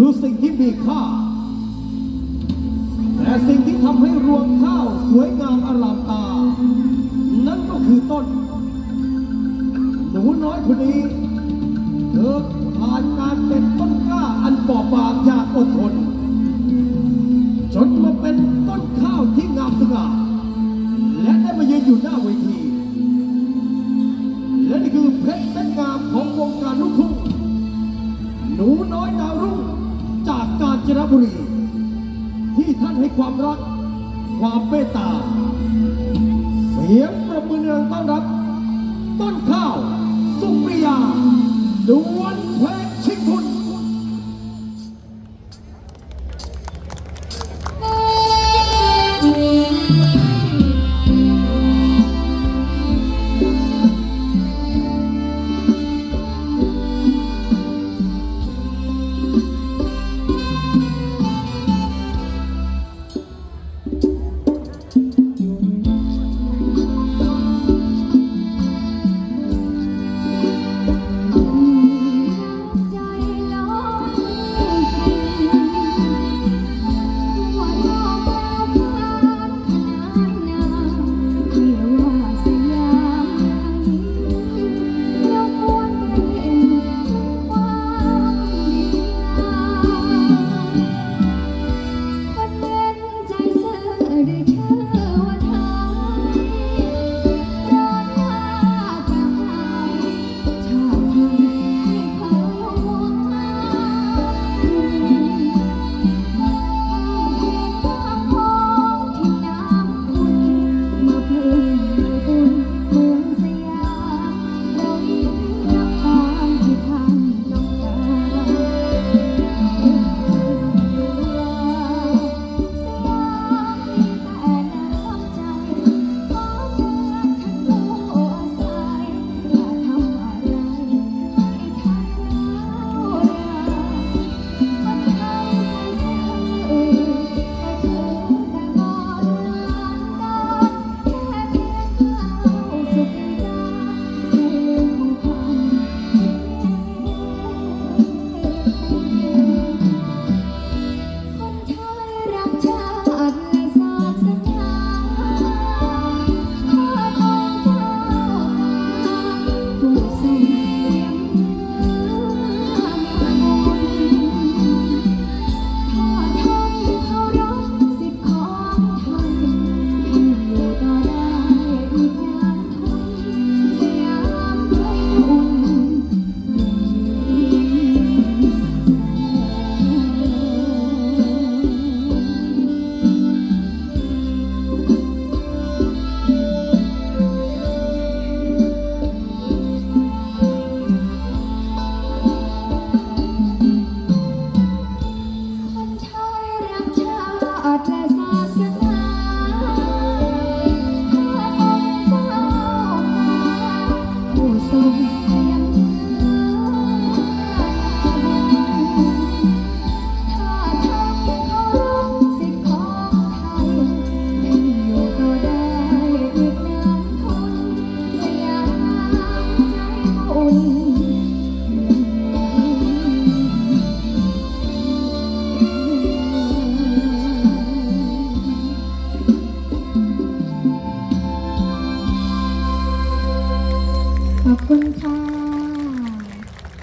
คือสิ่งที่มีค่า แต่สิ่งที่ทำให้รวงข้าวสวยงามอลามตา นั่นก็คือต้น หนูน้อยคนนี้เธอผ่านการเป็นต้นกล้าอันบอบบางอย่างอดทน จนมาเป็นต้นข้าวที่งามสง่าและได้มายืนอยู่หน้าเวที และนี่คือเพชรเม็ดงามของวงการลูกทุ่งหนูน้อย บุรี ที่ท่านให้ความรัก ความเมตตา เสียงประมือดังต้อนรับ ต้นข้าว สุปริยาดวน